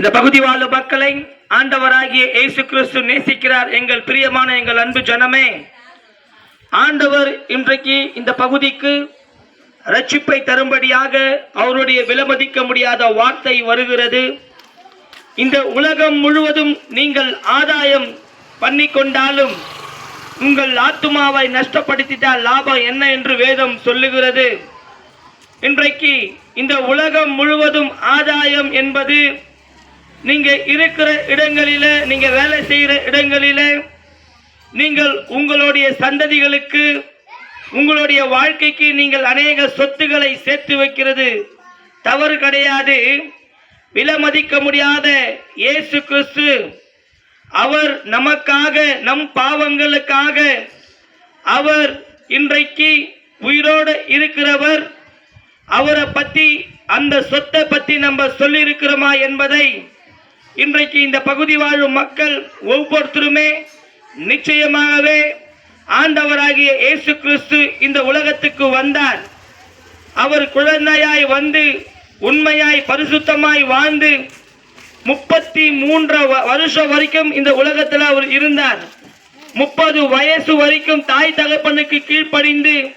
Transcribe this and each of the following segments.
இந்த பகுதி வாழும் மக்களை ஆண்டவராகிய இயேசு கிறிஸ்து நேசிக்கிறார். எங்கள் பிரியமான எங்கள் அன்பு ஜனமே ஆண்டவர் இன்றைக்கு இந்த பகுதிக்கு ரட்சிப்பை தரும்படியாக அவருடைய விலமதிக்க முடியாத வார்த்தை வருகிறது. இந்த உலகம் முழுவதும் நீங்கள் ஆதாயம் பண்ணிக்கொண்டாலும் உங்கள் ஆத்துமாவை நஷ்டப்படுத்திட்டால் லாபம் என்ன என்று வேதம் சொல்லுகிறது. இன்றைக்கு இந்த உலகம் முழுவதும் ஆதாயம் என்பது நீங்க இருக்கிற இடங்களில நீங்க வேலை செய்கிற இடங்களில நீங்கள் உங்களுடைய சந்ததிகளுக்கு உங்களுடைய வாழ்க்கைக்கு நீங்கள் அநேக சொத்துக்களை சேர்த்து வைக்கிறது தவறு கிடையாது. விலமதிக்க முடியாத இயேசு கிறிஸ்து அவர் நமக்காக நம் பாவங்களுக்காக அவர் இன்றைக்கு உயிரோடு இருக்கிறவர். அவரை பற்றி அந்த சொத்தை பற்றி நம்ம சொல்லியிருக்கிறோமா என்பதை இன்றைக்கு இந்த பகுதி வாழும் மக்கள் ஒவ்வொருத்தருமே நிச்சயமாகவே ஆண்டவராகிய இயேசு கிறிஸ்து இந்த உலகத்துக்கு வந்தார். அவர் குழந்தையாய் வந்து உண்மையாய் பரிசுத்தமாய் வாழ்ந்து முப்பத்தி மூன்று வ- வருஷம் வரைக்கும் இந்த உலகத்தில் அவர் இருந்தார். முப்பது வயசு வரைக்கும் தாய் தகப்பனுக்கு கீழ்ப்படிந்து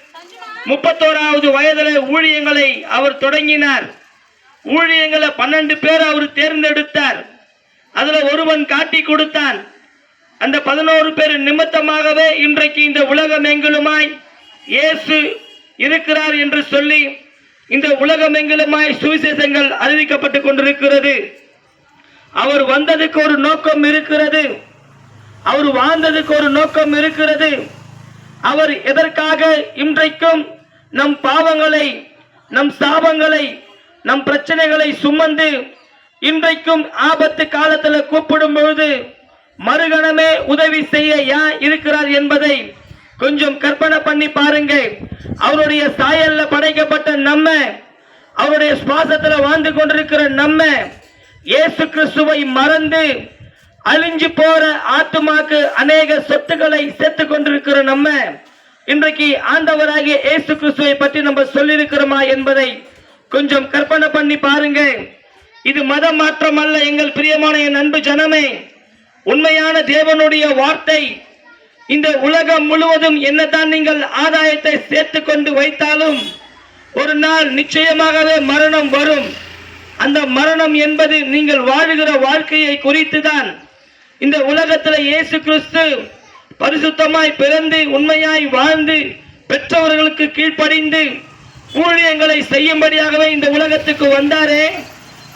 முப்பத்தோராவது வயதில் ஊழியங்களை அவர் தொடங்கினார். ஊழியங்களை பன்னெண்டு பேர் அவர் தேர்ந்தெடுத்தார். அதுல ஒருவன் காட்டி கொடுத்தான். அந்த பதினோரு பேர் நிமித்தமாகவே இன்றைக்கு இந்த உலகம் எங்கிலுமாய் இயேசு இருக்கிறார் என்று சொல்லி இந்த உலகம் எங்கிலுமாய் சுவிசேஷங்கள் அறிவிக்கப்பட்டு கொண்டிருக்கிறது. அவர் வந்ததுக்கு ஒரு நோக்கம் இருக்கிறது. அவர் வாழ்ந்ததுக்கு ஒரு நோக்கம் இருக்கிறது. அவர் எதற்காக இன்றைக்கும் நம் பாவங்களை நம் சாபங்களை நம் பிரச்சனைகளை சுமந்து இன்றைக்கும் ஆபத்து காலத்துல கூப்பிடும் பொழுது மறுகணமே உதவி செய்ய யார் இருக்கிறார் என்பதை கொஞ்சம் கற்பனை பண்ணி பாருங்க அவருடைய சாயல்ல படைக்கப்பட்ட நம்ம அவருடைய சுவாசத்துல வாழ்ந்து கொண்டிருக்கிற நம்ம இயேசு கிறிஸ்துவை மறந்து அழிஞ்சு போற ஆத்துமாக்கு அநேக சொத்துக்களை சேர்த்து கொண்டிருக்கிற நம்ம இன்றைக்கு ஆண்டவராகிய இயேசு கிறிஸ்துவை பற்றி நம்ம சொல்லியிருக்கிறோமா என்பதை கொஞ்சம் கற்பனை பண்ணி பாருங்க இது மத மாற்றம் அல்ல எங்கள் பிரியமான என் அன்பு ஜனமே. உண்மையான தேவனுடைய வார்த்தை இந்த உலகம் முழுவதும் என்னதான் நீங்கள் ஆதாயத்தை சேர்த்து கொண்டு வைத்தாலும் ஒரு நாள் நிச்சயமாகவே மரணம் வரும். அந்த மரணம் என்பது நீங்கள் வாழுகிற வாழ்க்கையை குறித்துதான். இந்த உலகத்தில் இயேசு கிறிஸ்து பரிசுத்தமாய் பிறந்து உண்மையாய் வாழ்ந்து பெற்றவர்களுக்கு கீழ்ப்படிந்து ஊழியங்களை செய்யும்படியாகவே இந்த உலகத்துக்கு வந்தாரே.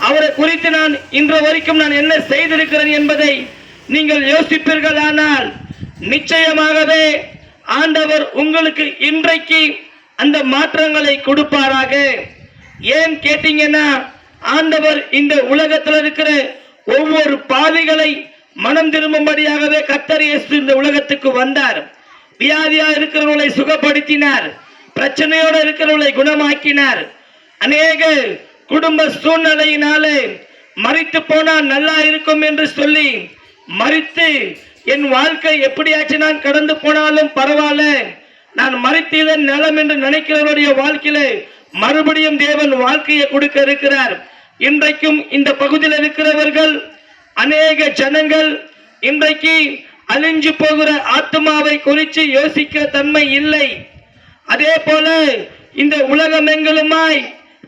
அவரை குறித்து நான் இன்று வரைக்கும் நான் என்ன செய்திருக்கிறேன் என்பதை நீங்கள் யோசிப்பீர்களானால் நிச்சயமாகவே ஆண்டவர் உங்களுக்கு இன்றைக்கு அந்த மாற்றங்களை கொடுப்பாராக. ஏன் கேட்டீங்கன்னா ஆண்டவர் இந்த உலகத்தில் இருக்கிற ஒவ்வொரு பாவிகளை மனம் திரும்பும்படியாகவே கத்தர் இயேசு இந்த உலகத்துக்கு வந்தார். வியாதியா இருக்கிறவர்களை சுகப்படுத்தினார். பிரச்சனையோட இருக்கிறவர்களை குணமாக்கினார். அநேக குடும்ப சூழ்நிலையினாலே மறித்து போனால் நல்லா இருக்கும் என்று சொல்லி மறித்து என் வாழ்க்கை எப்படியாச்சும் நான் கடந்து போனாலும் பரவாயில்ல. நான் மறித்ததன் நலம் என்று நினைக்கிறவருடைய வாழ்க்கையில மறுபடியும் தேவன் வாழ்க்கையை கொடுக்க இருக்கிறார். இன்றைக்கும் இந்த பகுதியில் இருக்கிறவர்கள் அநேக ஜனங்கள் இன்றைக்கு அழிஞ்சு போகிற ஆத்மாவை குறித்து யோசிக்கிற தன்மை இல்லை. அதே போல இந்த உலகம் எங்களுமாய்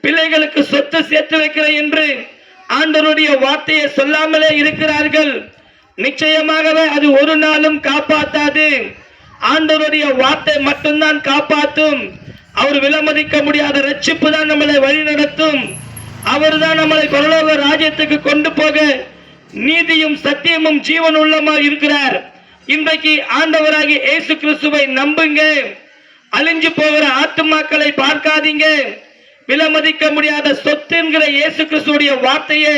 பிள்ளைகளுக்கு சொத்து சேர்த்து வைக்கிறேன் என்று ஆண்டவருடைய வார்த்தையை சொல்லாமலே இருக்கிறார்கள். நிச்சயமாகவே அது ஒரு நாளும் காப்பாத்தாது. ஆண்டவருடைய வார்த்தை மட்டும்தான் காப்பாற்றும் அவர் விலமதிக்க முடியாத ரட்சிப்பு தான் நம்மளை வழிநடத்தும். அவர்தான் நம்மளை பரலோக ராஜ்யத்துக்கு கொண்டு போக நீதியும் சத்தியமும் ஜீவன் உள்ளமா இருக்கிறார். இன்றைக்கு ஆண்டவராகி இயேசு கிறிஸ்துவை நம்புங்க. அழிஞ்சு போகிற ஆத்துமாக்களை பார்க்காதீங்க. விலமதிக்க முடியாத சொத்து என்கிற இயேசு கிறிஸ்துடைய வார்த்தையை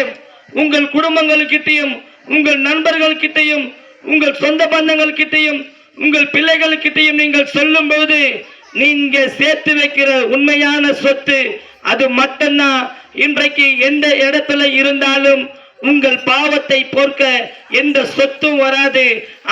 உங்கள் குடும்பங்களுக்கிட்டையும் உங்கள் நண்பர்கள்கிட்டையும் உங்கள் சொந்த பந்தங்கள்கிட்டையும் உங்கள் பிள்ளைகளுக்கிட்டையும் நீங்கள் சொல்லும்போது நீங்க சேர்த்து வைக்கிற உண்மையான சொத்து அது மட்டும்தான் இன்றைக்கு எந்த இடத்துல இருந்தாலும் உங்கள் பாவத்தை போர்க்க எந்த சொத்தும் வராது.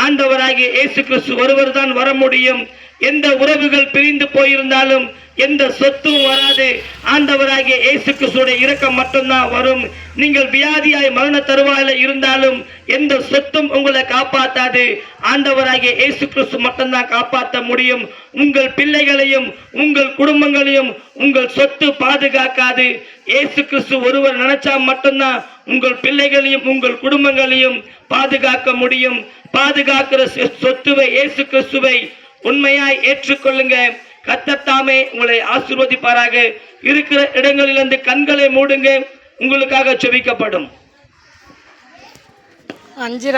ஆண்டவராகிய இயேசு கிறிஸ்து ஒருவர் தான் வர முடியும். எந்த உறவுகள் பிரிந்து போயிருந்தாலும் எந்த சொத்தும் வராது. ஆண்டவராகிய இயேசு கிறிஸ்துடைய இரக்கம் மட்டும்தான் வரும். நீங்கள் வியாதியாய் மரண தருவாயில இருந்தாலும் எந்த சொத்தும் உங்களை காப்பாத்தாது. ஆண்டவராகிய இயேசு கிறிஸ்து மட்டும்தான் காப்பாற்ற முடியும். உங்கள் பிள்ளைகளையும் உங்கள் குடும்பங்களையும் உங்கள் சொத்து பாதுகாக்காது. இயேசு கிறிஸ்து ஒருவர் நினைச்சா மட்டும்தான் உங்கள் பிள்ளைகளையும் உங்கள் குடும்பங்களையும் பாதுகாக்க முடியும். பாதுகாக்கிற சொ- சொத்துவை இயேசு கிறிஸ்துவை உண்மையாய் ஏற்றுக்கொள்ளுங்க. கத்தத்தாமே உங்களை ஆசீர்வதிப்பாராக. இருக்கிற இடங்களிலிருந்து கண்களை மூடுங்க. உங்களுக்காக செபிக்கப்படும் அஞ்சு